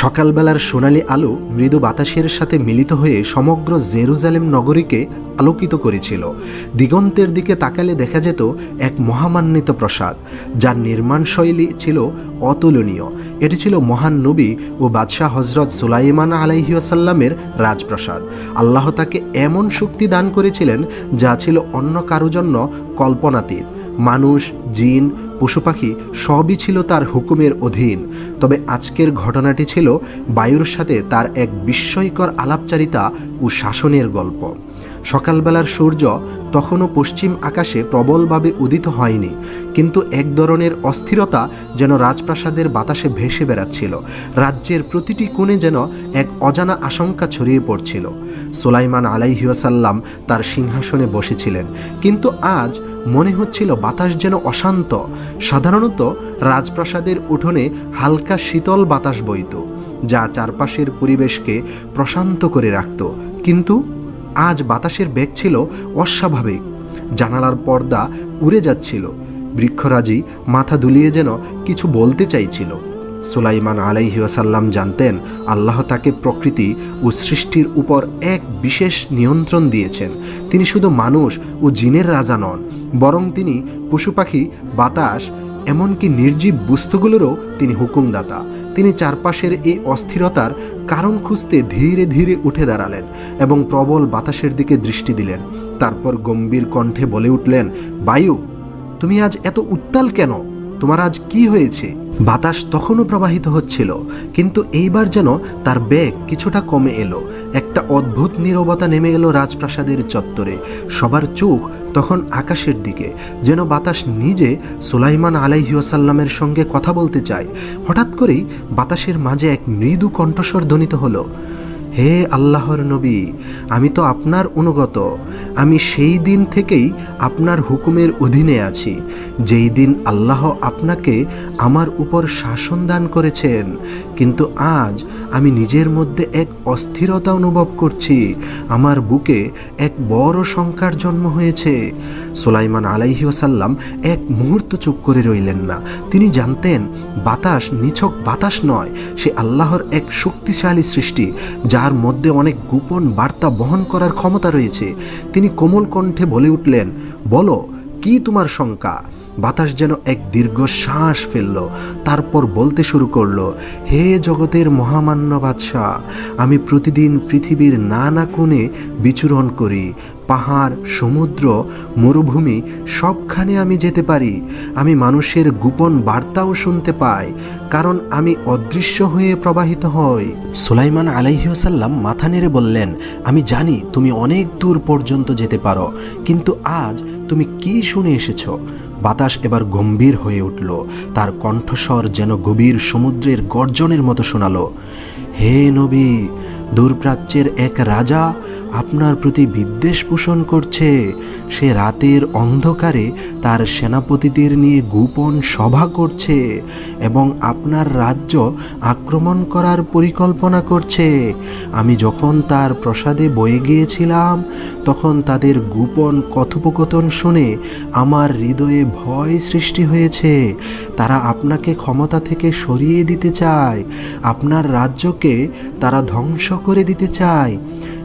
সকালবেলার সোনালি আলো মৃদু বাতাসের সাথে মিলিত হয়ে সমগ্র জেরুজালেম নগরীকে আলোকিত করেছিল। দিগন্তের দিকে তাকালে দেখা যেত এক মহামান্বিত প্রসাদ, যার নির্মাণ শৈলী ছিল অতুলনীয়। এটি ছিল মহান নবী ও বাদশাহ হজরত সুলাইমান আলাইহিয়াসাল্লামের রাজপ্রাসাদ। আল্লাহ তাকে এমন শক্তি দান করেছিলেন যা ছিল অন্য কারও জন্য কল্পনাতীত। মানুষ, জিন, পশু পাখি সবই ছিল তার হুকুমের অধীন। তবে আজকের ঘটনাটি ছিল বায়ুর সাথে তার এক বিস্ময়কর আলাপচারিতা ও শাসনের গল্প। সকালবেলার সূর্য তখনও পশ্চিম আকাশে প্রবলভাবে উদিত হয়নি, কিন্তু এক ধরনের অস্থিরতা যেন রাজপ্রাসাদের বাতাসে ভেসে বেড়াচ্ছিল। রাজ্যের প্রতিটি কোণে যেন এক অজানা আশঙ্কা ছড়িয়ে পড়ছিল। সোলাইমান আলাইহিয়াসাল্লাম তার সিংহাসনে বসেছিলেন, কিন্তু আজ মনে হচ্ছিল বাতাস যেন অশান্ত। সাধারণত রাজপ্রাসাদের উঠোনে হালকা শীতল বাতাস বইত, যা চারপাশের পরিবেশকে প্রশান্ত করে রাখত। কিন্তু আজ বাতাসের বেগ ছিল অস্বাভাবিক। জানালার পর্দা উড়ে যাচ্ছিল। বৃক্ষরাজি মাথা দুলিয়ে যেন কিছু বলতে চাইছিল। সুলাইমান আলাইহিয়াসাল্লাম জানতেন, আল্লাহ তাকে প্রকৃতি ও সৃষ্টির উপর এক বিশেষ নিয়ন্ত্রণ দিয়েছেন। তিনি শুধু মানুষ ও জিনের রাজা নন বরং তিনি পশু পাখি বাতাস, এমনকি নির্জীব বস্তুগুলোরও তিনি হুকুমদাতা। তিনি চারপাশের এই অস্থিরতার কারণ খুঁজতে ধীরে ধীরে উঠে দাঁড়ালেন এবং প্রবল বাতাসের দিকে দৃষ্টি দিলেন। তারপর গম্ভীর কণ্ঠে বলে উঠলেন, বায়ু, তুমি আজ এত উত্তাল কেন? তোমার আজ কি হয়েছে? বাতাস তখনও প্রবাহিত হচ্ছিল, কিন্তু এইবার যেন তার বেগ কিছুটা কমে এলো। একটা অদ্ভুত নীরবতা নেমে গেল রাজপ্রাসাদের চত্বরে। সবার চোখ তখন আকাশের দিকে, যেন বাতাস নিজে সুলাইমান আলাইহিয়াসাল্লামের সঙ্গে কথা বলতে চায়। হঠাৎ করেই বাতাসের মাঝে এক মৃদু কণ্ঠস্বর ধ্বনিত হলো। হে আল্লাহর নবী, আমি তো আপনার অনুগত। আমি সেই দিন থেকেই আপনার হুকুমের অধীনে আছি। যেই দিন আল্লাহ আপনাকে আমার উপর শাসন দান করেছেন, কিন্তু আজ আমি নিজের মধ্যে এক অস্থিরতা অনুভব করছি। আমার বুকে এক বড় শঙ্কার জন্ম হয়েছে। সুলাইমান আলাইহিওসাল্লাম এক মুহূর্ত চুপ করে রইলেন না। তিনি জানতেন, বাতাস নিছক বাতাস নয়, সে আল্লাহর এক শক্তিশালী সৃষ্টি, যার মধ্যে অনেক গোপন বার্তা বহন করার ক্ষমতা রয়েছে। তিনি কোমল কণ্ঠে বলে উঠলেন, বলো, কি তোমার শঙ্কা? বাতাস যেন এক দীর্ঘ শ্বাস ফেলল, তারপর বলতে শুরু করল, হে জগতের মহামান্য বাদশাহ, আমি প্রতিদিন পৃথিবীর নানা কোণে বিচরণ করি, পাহাড়, সমুদ্র, মরুভূমি, সবখানে আমি যেতে পারি, আমি মানুষের গোপন বার্তাও শুনতে পাই, কারণ আমি অদৃশ্য হয়ে প্রবাহিত হই। সুলাইমান আলাইহিসাল্লাম মাথা নেড়ে বললেন, আমি জানি তুমি অনেক দূর পর্যন্ত যেতে পারো, কিন্তু আজ তুমি কি শুনে এসেছ? বাতাস এবার গম্ভীর হয়ে উঠল। তার কণ্ঠস্বর যেন গভীর সমুদ্রের গর্জনের মতো শোনালো। হে নবী দূরপ্রাচ্যের এক রাজা আপনার প্রতি বিদ্বেষ পোষণ করছে। সে রাতের অন্ধকারে তার সেনাপতিদের নিয়ে গোপন সভা করছে এবং আপনার রাজ্য আক্রমণ করার পরিকল্পনা করছে। আমি যখন তার প্রসাদে বয়ে গিয়েছিলাম, তখন তাদের গোপন কথোপকথন শুনে আমার হৃদয়ে ভয় সৃষ্টি হয়েছে। তারা আপনাকে ক্ষমতা থেকে সরিয়ে দিতে চায়। আপনার রাজ্যকে তারা ধ্বংস করে দিতে চায়।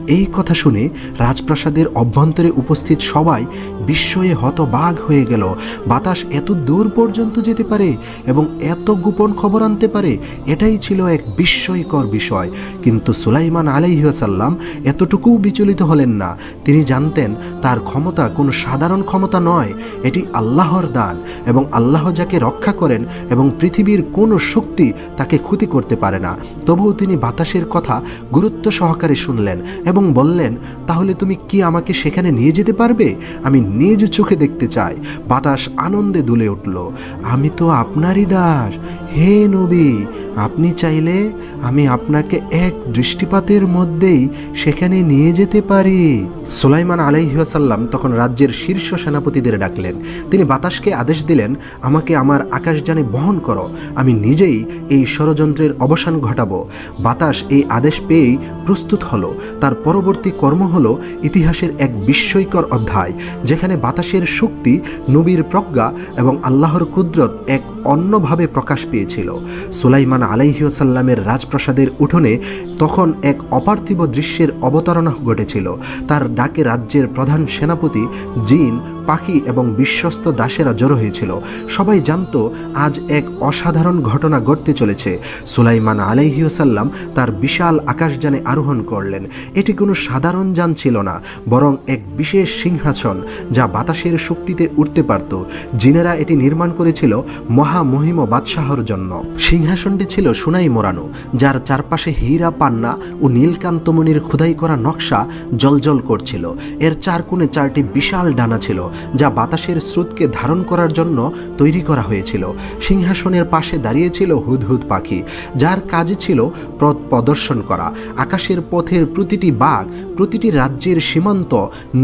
এই কথা শুনে রাজপ্রাসাদের অভ্যন্তরে উপস্থিত সবাই বিস্ময়ে হতবাগ হয়ে গেল। বাতাস এত দূর পর্যন্ত যেতে পারে এবং এত গোপন খবর আনতে পারে, এটাই ছিল এক বিস্ময়কর বিষয়। কিন্তু সুলাইমান আলাইহাসাল্লাম এতটুকুও বিচলিত হলেন না। তিনি জানতেন তার ক্ষমতা কোনো সাধারণ ক্ষমতা নয়, এটি আল্লাহর দান এবং আল্লাহ যাকে রক্ষা করেন এবং পৃথিবীর কোনো শক্তি তাকে ক্ষতি করতে পারে না। তবুও তিনি বাতাসের কথা গুরুত্ব সহকারে শুনলেন এবং বললেন, তাহলে তুমি কি আমাকে সেখানে নিয়ে যেতে পারবে? আমি নিজ চোখে দেখতে চায়। বাতাস আনন্দে দুলে উঠল। আমি তো আপনারই দাস। হে নবী আপনি চাইলে আমি আপনাকে এক দৃষ্টিপাতের মধ্যেই সেখানে নিয়ে যেতে পারি। সুলাইমান আলাইহাসাল্লাম তখন রাজ্যের শীর্ষ সেনাপতিদের ডাকলেন। তিনি বাতাসকে আদেশ দিলেন, আমাকে আমার আকাশযানে বহন করো, আমি নিজেই এই ষড়যন্ত্রের অবসান ঘটাবো। বাতাস এই আদেশ পেয়েই প্রস্তুত হলো। তার পরবর্তী কর্ম হলো ইতিহাসের এক বিস্ময়কর অধ্যায়, যেখানে বাতাসের শক্তি, নবীর প্রজ্ঞা এবং আল্লাহর কুদরত এক অন্যভাবে প্রকাশ পেয়েছিল। সুলাইমান আলাইহিসাল্লামের রাজপ্রাসাদের উঠোনে তখন এক অপার্থিব দৃশ্যের অবতারণা ঘটেছিল। তার ডাকে রাজ্যের প্রধান সেনাপতি, জিন, পাখি এবং বিশ্বস্ত দাসেরা জড়ো হয়েছিল। সবাই জানতো, আজ এক অসাধারণ ঘটনা ঘটতে চলেছে। সুলাইমান আলাইহিসাল্লাম তার বিশাল আকাশযানে আরোহণ করলেন। এটি কোনো সাধারণ যান ছিল না, বরং এক বিশেষ সিংহাসন, যা বাতাসের শক্তিতে উঠতে পারত। জিনেরা এটি নির্মাণ করেছিল মহামহিম বাদশাহর জন্য। সিংহাসনটি ছিল সোনাই মোড়ানো যার চারপাশে হীরা, পান্না ও নীলকান্তমণির খোদাই করা নকশা জলজল করছিল। এর চার কোণে চারটি বিশাল ডানা ছিল, যা বাতাসের স্রোতকে ধারণ করার জন্য তৈরি করা হয়েছিল। সিংহাসনের পাশে দাঁড়িয়েছিল হুদহুদ পাখি, যার কাজ ছিল পথ প্রদর্শন করা। আকাশের পথের প্রতিটি বাঘ, প্রতিটি রাজ্যের সীমান্ত,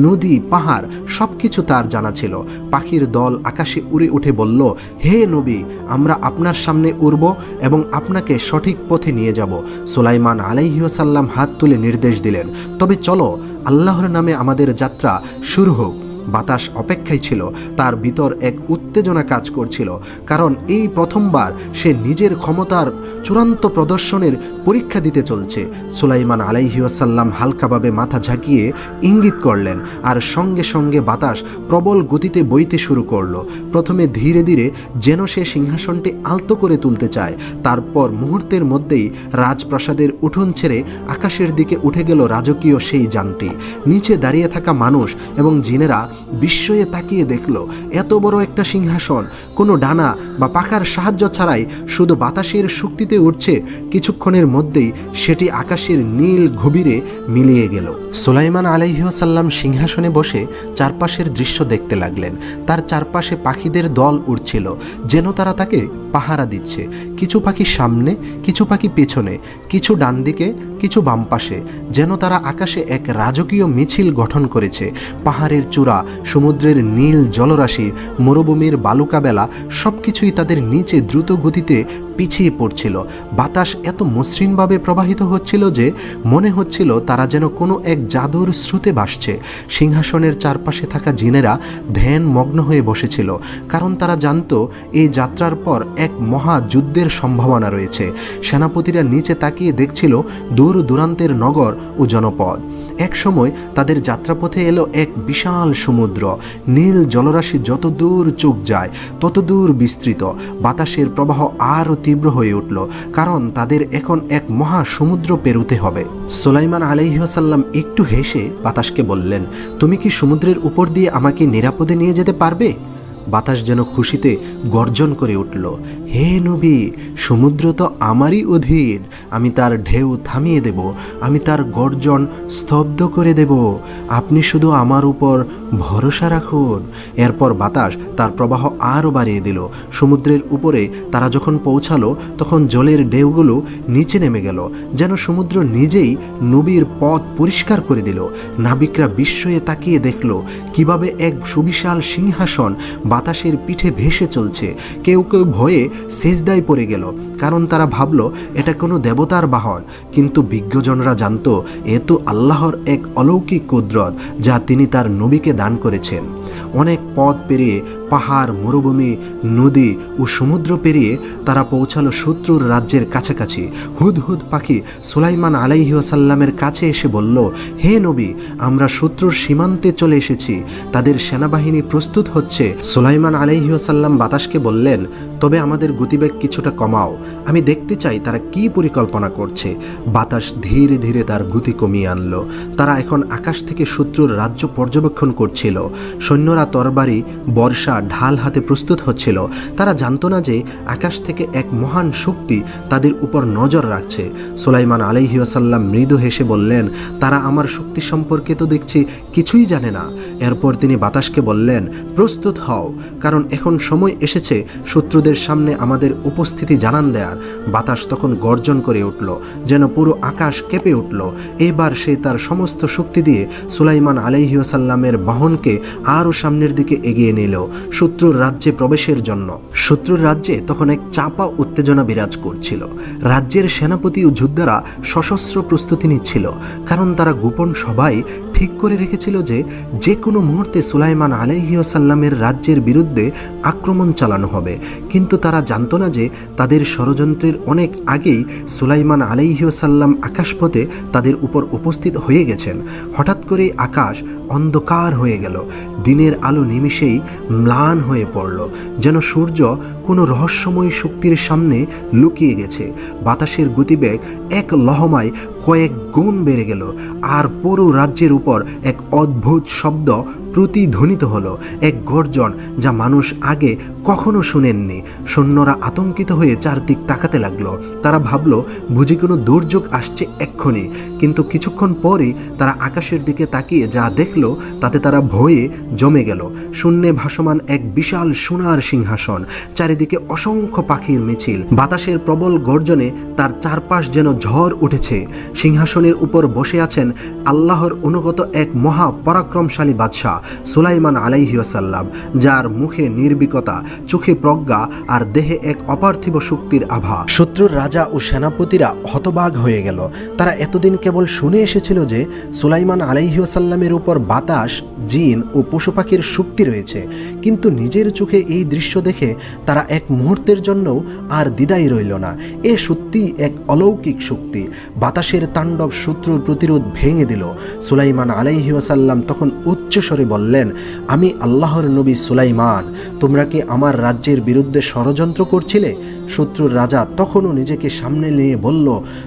নদী, পাহাড় সব কিছু তার জানা ছিল। পাখির দল আকাশে উড়ে উঠে বলল, হে নবী, আমরা আপনার সামনে উড়ব এবং আপনাকে সঠিক পথে নিয়ে যাব। সুলাইমান আলাইহিসাল্লাম হাত তুলে নির্দেশ দিলেন। তবে চলো, আল্লাহর নামে আমাদের যাত্রা শুরু হোক। বাতাস অপেক্ষায় ছিল, তার ভিতর এক উত্তেজনা কাজ করছিল, কারণ এই প্রথমবার সে নিজের ক্ষমতার চূড়ান্ত প্রদর্শনের পরীক্ষা দিতে চলছে। সুলাইমান আলাইহিয়াসাল্লাম হালকাভাবে মাথা ঝাঁকিয়ে ইঙ্গিত করলেন আর সঙ্গে সঙ্গে বাতাস প্রবল গতিতে বইতে শুরু করল। প্রথমে ধীরে ধীরে যেন সে সিংহাসনটি আলতো করে তুলতে চায়, তারপর মুহূর্তের মধ্যেই রাজপ্রাসাদের উঠোন ছেড়ে আকাশের দিকে উঠে গেল রাজকীয় সেই যানটি। নিচে দাঁড়িয়ে থাকা মানুষ এবং জিনেরা বিস্ময়ে তাকিয়ে দেখল, এত বড় একটা সিংহাসন, কোনো ডানা বা পাখার সাহায্য ছাড়াই শুধু বাতাসের শক্তিতে উঠছে কিছুক্ষণের মধ্যেই সেটি আকাশের নীল গভীরে মিলিয়ে গেল। সুলাইমান আলাইহিসাল্লাম সিংহাসনে বসে চারপাশের দৃশ্য দেখতে লাগলেন। তার চারপাশে পাখিদের দল উড়ছিল, যেন তারা তাকে পাহারা দিচ্ছে। কিছু পাখি সামনে, কিছু পাখি পেছনে, কিছু ডান দিকে, কিছু বাম পাশে, যেন তারা আকাশে এক রাজকীয় মিছিল গঠন করেছে। পাহাড়ের চূড়া সমুদ্রের নীল জলরাশি, মরুভূমির বালুকাবেলা সব কিছুই তাদের নিচে দ্রুত গতিতে পিছিয়ে পড়ছিল। বাতাস এত মসৃণভাবে প্রবাহিত হচ্ছিল যে, মনে হচ্ছিল তারা যেন কোনো এক জাদুর স্রোতে ভাসছে। সিংহাসনের চারপাশে থাকা জিনেরা ধ্যান মগ্ন হয়ে বসেছিল, কারণ তারা জানতো এই যাত্রার পর এক মহা যুদ্ধের সম্ভাবনা রয়েছে। সেনাপতিরা নিচে তাকিয়ে দেখছিল দূর দূরান্তের নগর ও জনপদ। এক সময় তাদের যাত্রাপথে এলো এক বিশাল সমুদ্র। নীল জলরাশি যত দূর চোখ যায়, তত দূর বিস্তৃত। বাতাসের প্রবাহ আরও তীব্র হয়ে উঠল, কারণ তাদের এখন এক মহা সমুদ্র পেরোতে হবে। সোলাইমান আলাইহাসাল্লাম একটু হেসে বাতাসকে বললেন, তুমি কি সমুদ্রের উপর দিয়ে আমাকে নিরাপদে নিয়ে যেতে পারবে? বাতাস যেন খুশিতে গর্জন করে উঠল, হে নবী সমুদ্র তো আমারই অধীন। আমি তার ঢেউ থামিয়ে দেব, আমি তার গর্জন স্তব্ধ করে দেব। আপনি শুধু আমার উপর ভরসা রাখুন। এরপর বাতাস তার প্রবাহ আরও বাড়িয়ে দিল। সমুদ্রের উপরে তারা যখন পৌঁছালো, তখন জলের ঢেউগুলো নিচে নেমে গেল, যেন সমুদ্র নিজেই নবীর পথ পরিষ্কার করে দিল। নাবিকরা বিস্ময়ে তাকিয়ে দেখল, কীভাবে এক সুবিশাল সিংহাসন বাতাসের পিঠে ভেসে চলছে। কেউ কেউ ভয়ে সেজদায় পড়ে গেল Ooh. কারণ তারা ভাবল, এটা কোনো দেবতার বাহন। কিন্তু বিজ্ঞজনরা জানত, এ তো আল্লাহর এক অলৌকিক কুদরত যা তিনি তার নবীকে দান করেছেন। অনেক পথ পেরিয়ে, পাহাড়, মরুভূমি, নদী ও সমুদ্র পেরিয়ে তারা পৌঁছালো শত্রুর রাজ্যের কাছাকাছি। হুদহুদ পাখি সুলাইমান আলাইহিসাল্লামের কাছে এসে বলল, হে নবী, আমরা শত্রুর সীমান্তে চলে এসেছি। তাদের সেনাবাহিনী প্রস্তুত হচ্ছে। সুলাইমান আলাইহিসাল্লাম বাতাসকে বললেন, তবে আমাদের গতিবেগ কিছুটা কমাও। আমি দেখতে চাই তারা কি পরিকল্পনা করছে। বাতাস ধীরে ধীরে তার গতি কমিয়ে আনলো। তারা এখন আকাশ থেকে শত্রুর রাজ্য পর্যবেক্ষণ করছিল। সৈন্যরা তরবারি, বর্ষা, ঢাল হাতে প্রস্তুত হচ্ছিল। তারা জানতো না যে আকাশ থেকে এক মহান শক্তি তাদের উপর নজর রাখছে। সুলাইমান আলাইহিয়াসাল্লাম মৃদু হেসে বললেন, তারা আমার শক্তি সম্পর্কে তো দেখছি কিছুই জানে না। এরপর তিনি বাতাসকে বললেন, প্রস্তুত হও, কারণ এখন সময় এসেছে। শত্রুদের সামনে আমাদের উপস্থিতি জানান দেয়ার। বাতাস তখন গর্জন করে উঠল, যেন পুরো আকাশ কেঁপে উঠল। এবার সে তার সমস্ত শক্তি দিয়ে সুলাইমান আলাইহিয়াসাল্লামের বাহনকে আরও সামনের দিকে এগিয়ে নিল শত্রুর রাজ্যে প্রবেশের জন্য। শত্রুর রাজ্যে তখন এক চাপা উত্তেজনা বিরাজ করছিল। রাজ্যের সেনাপতি ও যোদ্ধারা সশস্ত্র প্রস্তুতি নিচ্ছিল, কারণ তারা গোপন সবাই ঠিক করে রেখেছিল যে যে কোনো মুহূর্তে সুলাইমান আলাইহিসাল্লামের রাজ্যের বিরুদ্ধে আক্রমণ চালানো হবে। কিন্তু তারা জানতো না যে তাদের ষড়যন্ত্রের অনেক আগেই সুলাইমান আলাইহিসাল্লাম আকাশপথে তাদের উপর উপস্থিত হয়ে গেছেন। হঠাৎ করে আকাশ অন্ধকার হয়ে গেল। দিনের আলো নিমিষেই ম্লান হয়ে পড়ল, যেন সূর্য কোনো রহস্যময় শক্তির সামনে লুকিয়ে গেছে। বাতাসের গতিবেগ এক লহমায় কয়েক গুণ বেড়ে গেল, আর পুরো রাজ্যের উপর এক অদ্ভুত শব্দ প্রতিধ্বনিত হলো এক গর্জন যা মানুষ আগে কখনো শুনেননি। সৈন্যরা আতঙ্কিত হয়ে চারদিক তাকাতে লাগল। তারা ভাবলো, বুঝি কোনো দুর্যোগ আসছে এক্ষুনি। কিন্তু কিছুক্ষণ পরই তারা আকাশের দিকে তাকিয়ে যা দেখল, তাতে তারা ভয়ে জমে গেল। শূন্যে ভাসমান এক বিশাল সোনার সিংহাসন, চারিদিকে অসংখ্য পাখির মিছিল। বাতাসের প্রবল গর্জনে তার চারপাশ যেন ঝড় উঠেছে। সিংহাসনের উপর বসে আছেন আল্লাহর অনুগত এক মহা পরাক্রমশালী বাদশাহ। সুলাইমান আলাইহিয়াসাল্লাম যার মুখে নির্বিকতা, চোখে প্রজ্ঞা আর দেহে এক অপার্থিব শক্তির আভা। শত্রুর রাজা ও সেনাপতিরা হতবাগ হয়ে গেল। তারা এতদিন কেবল শুনে এসেছিল যে সুলাইমান আলাইহিয়াসাল্লামের উপর বাতাস, জিন ও পশু পাখির শক্তি রয়েছে। কিন্তু নিজের চোখে এই দৃশ্য দেখে তারা এক মুহূর্তের জন্যও আর দ্বিধাই রইল না। এ সত্যি এক অলৌকিক শক্তি। বাতাসের তাণ্ডব শত্রুর প্রতিরোধ ভেঙে দিল। সুলাইমান আলাইহিয়াসাল্লাম তখন উচ্চস্বরে বললেন, আমি আল্লাহর নবী সুলাইমান, তোমরা কি আমার রাজ্যের বিরুদ্ধে ষড়যন্ত্র করছিলে? শত্রুর রাজা তখনও নিজেকে সামনে নিয়ে বলল,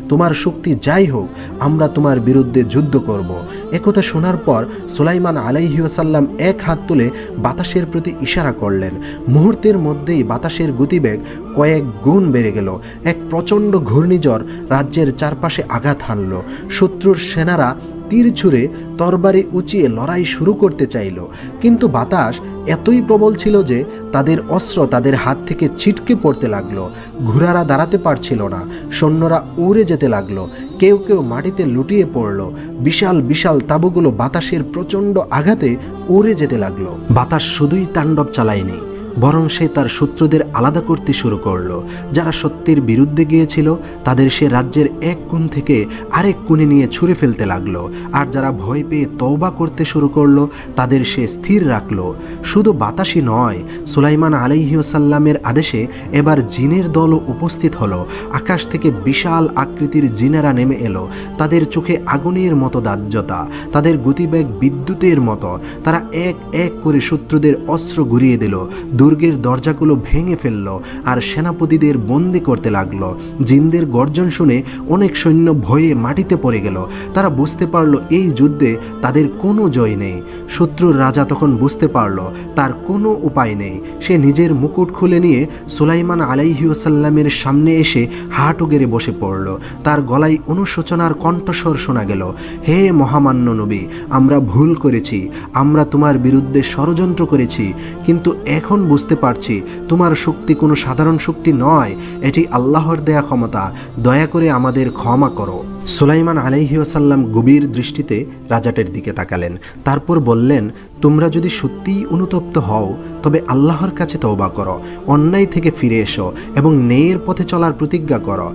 তোমার শক্তি যাই হোক, আমরা তোমার বিরুদ্ধে যুদ্ধ করব। একথা শোনার পর সুলাইমান আলাইহিয়াসাল্লাম এক হাত তুলে বাতাসের প্রতি ইশারা করলেন। মুহূর্তের মধ্যেই বাতাসের গতিবেগ কয়েক গুণ বেড়ে গেল। এক প্রচণ্ড ঘূর্ণিঝড় রাজ্যের চারপাশে আঘাত হানল। শত্রুর সেনারা তীর ছুঁড়ে তরবারি উঁচিয়ে লড়াই শুরু করতে চাইল। কিন্তু বাতাস এতই প্রবল ছিল যে তাদের অস্ত্র তাদের হাত থেকে ছিটকে পড়তে লাগল। ঘোড়ারা দাঁড়াতে পারছিল না। সৈন্যরা উড়ে যেতে লাগল। কেউ কেউ মাটিতে লুটিয়ে পড়ল। বিশাল বিশাল তাঁবুগুলো বাতাসের প্রচণ্ড আঘাতে উড়ে যেতে লাগল। বাতাস শুধুই তাণ্ডব চালায়নি। বরং সে তার শত্রুদের আলাদা করতে শুরু করল। যারা সত্যের বিরুদ্ধে গিয়েছিল, তাদের সে রাজ্যের এক কোণ থেকে আরেক কোণে নিয়ে ছুঁড়ে ফেলতে লাগল। আর যারা ভয় পেয়ে তওবা করতে শুরু করল, তাদের সে স্থির রাখল। শুধু বাতাসই নয়, সুলাইমান আলাইহিসাল্লামের আদেশে এবার জিনের দলও উপস্থিত হলো। আকাশ থেকে বিশাল আকৃতির জিনেরা নেমে এলো। তাদের চোখে আগুনের মতো দাহ্যতা, তাদের গতিবেগ বিদ্যুতের মতো। তারা এক এক করে শত্রুদের অস্ত্র ঘুরিয়ে দিল। দুর্গের দরজাগুলো ভেঙে ফেলল আর সেনাপতিদের বন্দি করতে লাগল। জিনদের গর্জন শুনে অনেক সৈন্য ভয়ে মাটিতে পড়ে গেল। তারা বুঝতে পারল এই যুদ্ধে তাদের কোনো জয় নেই। শত্রুর রাজা তখন বুঝতে পারল, তার কোনো উপায় নেই। সে নিজের মুকুট খুলে নিয়ে সুলাইমান আলাইহিউসাল্লামের সামনে এসে হাঁটু গেড়ে বসে পড়ল। তার গলায় অনুশোচনার কণ্ঠস্বর শোনা গেল, হে মহামান্য নবী, আমরা ভুল করেছি। আমরা তোমার বিরুদ্ধে ষড়যন্ত্র করেছি। কিন্তু এখন বুঝতে পারছি, তোমার শক্তি কোনো সাধারণ শক্তি নয়, এটি আল্লাহর দেয়া ক্ষমতা, দয়া করে আমাদের ক্ষমা করো। সুলাইমান আলাইহিয়াসাল্লাম গভীর দৃষ্টিতে রাজাটের দিকে তাকালেন, তারপর বললেন তোমরা যদি সত্যিই অনুতপ্ত হও, তবে আল্লাহর কাছে তওবা করো, অন্যায় থেকে ফিরে এসো এবং ন্যায়ের পথে চলার প্রতিজ্ঞা করো।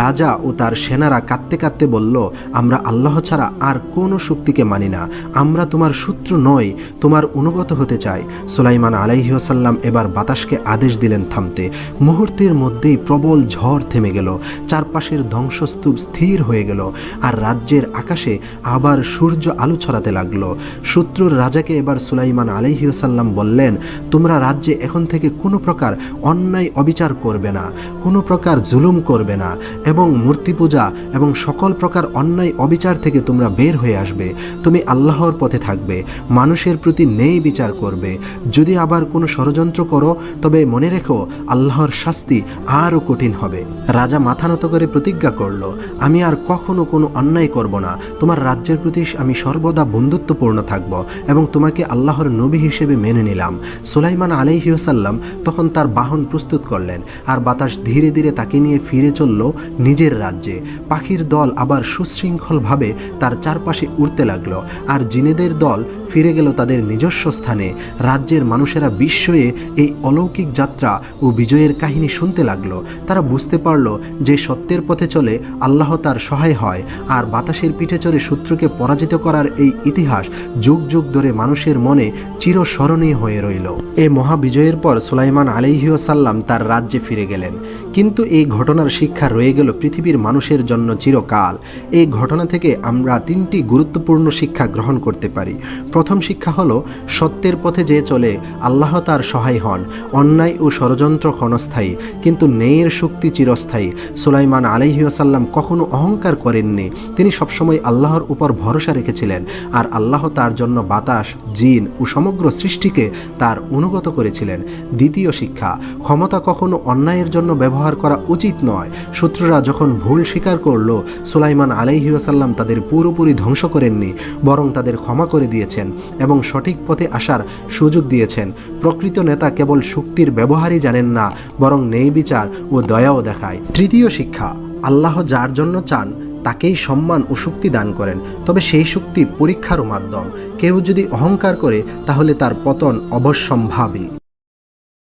রাজা ও তার সেনারা কাঁদতে কাঁদতে বলল, আমরা আল্লাহ ছাড়া আর কোনো শক্তিকে মানি না। আমরা তোমার শত্রু নই, তোমার অনুগত হতে চাই। সুলাইমান আলাইহিয়াসাল্লাম এবার বাতাসকে আদেশ দিলেন থামতে। মুহূর্তের মধ্যেই প্রবল ঝড় থেমে গেল, চারপাশের ধ্বংসস্তূপ স্থির হয়ে গেল, আর রাজ্যের আকাশে আবার সূর্য আলো ছড়াতে লাগল। শত্রুর রাজাকে এবার সুলাইমান আলাইহিসাল্লাম বললেন, তোমরা রাজ্যে এখন থেকে কোনো প্রকার অন্যায় অবিচার করবে না, কোনো প্রকার জুলুম করবে না এবং মূর্তি পূজা এবং সকল প্রকার অন্যায় অবিচার থেকে তোমরা বের হয়ে আসবে। তুমি আল্লাহর পথে থাকবে, মানুষের প্রতি নেই বিচার করবে। যদি আবার কোনো ষড়যন্ত্র করো, তবে মনে রেখো, আল্লাহর শাস্তি আরও কঠিন হবে। রাজা মাথা নত করে প্রতিজ্ঞা করল, আমি আর কখনো কোনো অন্যায় করব না। তোমার রাজ্যের প্রতি আমি সর্বদা বন্ধুত্বপূর্ণ থাকব এবং তোমাকে তোমাকে আল্লাহর নবী হিসেবে মেনে নিলাম। সুলাইমান আলাইহিউসাল্লাম তখন তার বাহন প্রস্তুত করলেন আর বাতাস ধীরে ধীরে তাকে নিয়ে ফিরে চলল নিজের রাজ্যে। পাখির দল আবার সুশৃঙ্খলভাবে তার চারপাশে উড়তে লাগল আর জিনেদের দল ফিরে গেল তাদের নিজস্ব স্থানে। রাজ্যের মানুষেরা বিস্ময়ে এই অলৌকিক যাত্রা ও বিজয়ের কাহিনী শুনতে লাগল। তারা বুঝতে পারল যে সত্যের পথে চলে আল্লাহ তার সহায় হয় আর বাতাসের পিঠে চড়ে শত্রুকে পরাজিত করার এই ইতিহাস যুগ যুগ ধরে মানুষের মনে চিরস্মরণীয় হয়ে রইল। এ মহাবিজয়ের পর সুলাইমান আলিহিউসাল্লাম তার রাজ্যে ফিরে গেলেন। কিন্তু এই ঘটনার শিক্ষা রয়ে গেল পৃথিবীর মানুষের জন্য চিরকাল। এই ঘটনা থেকে আমরা তিনটি গুরুত্বপূর্ণ শিক্ষা গ্রহণ করতে পারি। প্রথম শিক্ষা হলো, সত্যের পথে যে চলে, আল্লাহ তার সহায় হন। অন্যায় ও ষড়যন্ত্র ক্ষণস্থায়ী, কিন্তু ন্যায়ের শক্তি চিরস্থায়ী। সুলাইমান আলাইহিয়াসাল্লাম কখনো অহংকার করেননি। তিনি সবসময় আল্লাহর উপর ভরসা রেখেছিলেন আর আল্লাহ তার জন্য বাতাস, জিন ও সমগ্র সৃষ্টিকে তার অনুগত করেছিলেন। দ্বিতীয় শিক্ষা, ক্ষমতা কখনো অন্যায়ের জন্য ব্যবহার করা উচিত নয়। শত্রুরা যখন ভুল স্বীকার করল, সুলাইমান আলাইহিয়াসাল্লাম তাদের পুরোপুরি ধ্বংস করেননি, বরং তাদের ক্ষমা করে দিয়েছেন এবং সঠিক পথে আসার সুযোগ দিয়েছেন। প্রকৃত নেতা কেবল শক্তির ব্যবহারই জানেন না, বরং নেই বিচার ও দয়াও দেখায়। তৃতীয় শিক্ষা, আল্লাহ যার জন্য চান, তাকেই সম্মান ও শক্তি দান করেন। তবে সেই শক্তি পরীক্ষারও মাধ্যম। কেউ যদি অহংকার করে, তাহলে তার পতন অবশ্যম্ভাবী।